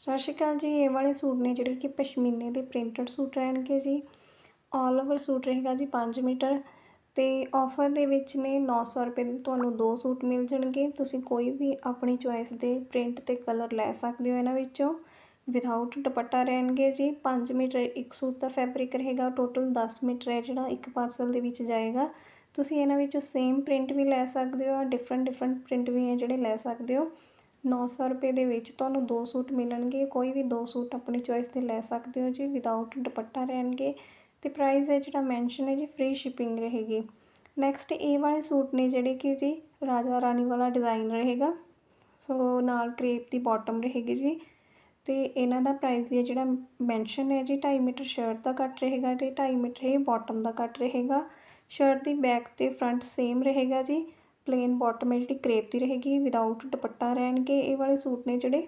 ਸਤਿ ਸ਼੍ਰੀ ਅਕਾਲ ਜੀ, ਇਹ ਵਾਲੇ ਸੂਟ ਨੇ ਜਿਹੜੇ ਕਿ ਪਸ਼ਮੀਨੇ ਦੇ ਪ੍ਰਿੰਟਡ ਸੂਟ ਰਹਿਣਗੇ ਜੀ। ਆਲ ਓਵਰ ਸੂਟ ਰਹੇਗਾ ਜੀ 5 ਮੀਟਰ ਤੇ ਆਫਰ ਦੇ ਵਿੱਚ ਨੇ 900 ਰੁਪਏ ਦੇ ਤੁਹਾਨੂੰ ਦੋ ਸੂਟ ਮਿਲ ਜਾਣਗੇ। ਤੁਸੀਂ ਕੋਈ ਵੀ ਆਪਣੀ ਚੁਆਇਸ ਦੇ ਪ੍ਰਿੰਟ ਤੇ ਕਲਰ ਲੈ ਸਕਦੇ ਹੋ ਇਹਨਾਂ ਵਿੱਚੋਂ। ਵਿਦਆਊਟ ਦੁਪੱਟਾ ਰਹਿਣਗੇ ਜੀ 5 ਮੀਟਰ ਇੱਕ ਸੂਟ ਦਾ ਫੈਬਰਿਕ ਰਹੇਗਾ ਟੋਟਲ 10 ਮੀਟਰ ਹੈ ਜਿਹੜਾ ਇੱਕ ਪਾਰਸਲ ਦੇ ਵਿੱਚ ਜਾਏਗਾ। ਤੁਸੀਂ ਇਹਨਾਂ ਵਿੱਚੋਂ ਸੇਮ ਪ੍ਰਿੰਟ ਵੀ ਲੈ ਸਕਦੇ ਹੋ ਡਿਫਰੈਂਟ ਡਿਫਰੈਂਟ ਪ੍ਰਿੰਟ ਵੀ ਹੈ ਜਿਹੜੇ ਲੈ ਸਕਦੇ ਹੋ। ਨੌ ਸੌ ਰੁਪਏ ਦੇ ਵਿੱਚ ਤੁਹਾਨੂੰ ਦੋ ਸੂਟ ਮਿਲਣਗੇ। ਕੋਈ ਵੀ ਦੋ ਸੂਟ ਆਪਣੀ ਚੋਇਸ ਦੇ ਲੈ ਸਕਦੇ ਹੋ ਜੀ ਵਿਦਆਊਟ ਦੁਪੱਟਾ ਰਹਿਣਗੇ। ਤੇ ਪ੍ਰਾਈਸ ਹੈ ਜਿਹੜਾ ਮੈਂਸ਼ਨ ਹੈ ਜੀ ਫ੍ਰੀ ਸ਼ਿਪਿੰਗ ਰਹੇਗੀ। ਨੈਕਸਟ ਇਹ ਵਾਲੇ ਸੂਟ ਨੇ ਜਿਹੜੇ ਕਿ ਜੀ, ਰਾਜਾ ਰਾਣੀ ਵਾਲਾ ਡਿਜ਼ਾਈਨ ਰਹੇਗਾ। ਸੋ ਨਾਲ ਕ੍ਰੇਪ ਦੀ ਬਾਟਮ ਰਹੇਗੀ ਜੀ। ਤੇ ਇਹਨਾਂ ਦਾ ਪ੍ਰਾਈਸ ਵੀ ਹੈ ਜਿਹੜਾ ਮੈਂਸ਼ਨ ਹੈ ਜੀ 2.5 ਮੀਟਰ ਸ਼ਰਟ ਦਾ ਕੱਟ ਰਹੇਗਾ ਤੇ 2.5 ਮੀਟਰ ਇਹ ਬਾਟਮ ਦਾ ਕੱਟ ਰਹੇਗਾ। ਸ਼ਰਟ ਦੀ ਬੈਕ ਤੇ ਫਰੰਟ ਸੇਮ ਰਹੇਗਾ ਜੀ। ਪਲੇਨ ਬੋਟਮ ਹੈ ਜਿਹੜੀ ਕਰੇਪ ਦੀ ਰਹੇਗੀ ਵਿਦਆਊਟ ਦੁਪੱਟਾ ਰਹਿਣਗੇ, ਇਹ ਵਾਲੇ ਸੂਟ ਨੇ ਜਿਹੜੇ।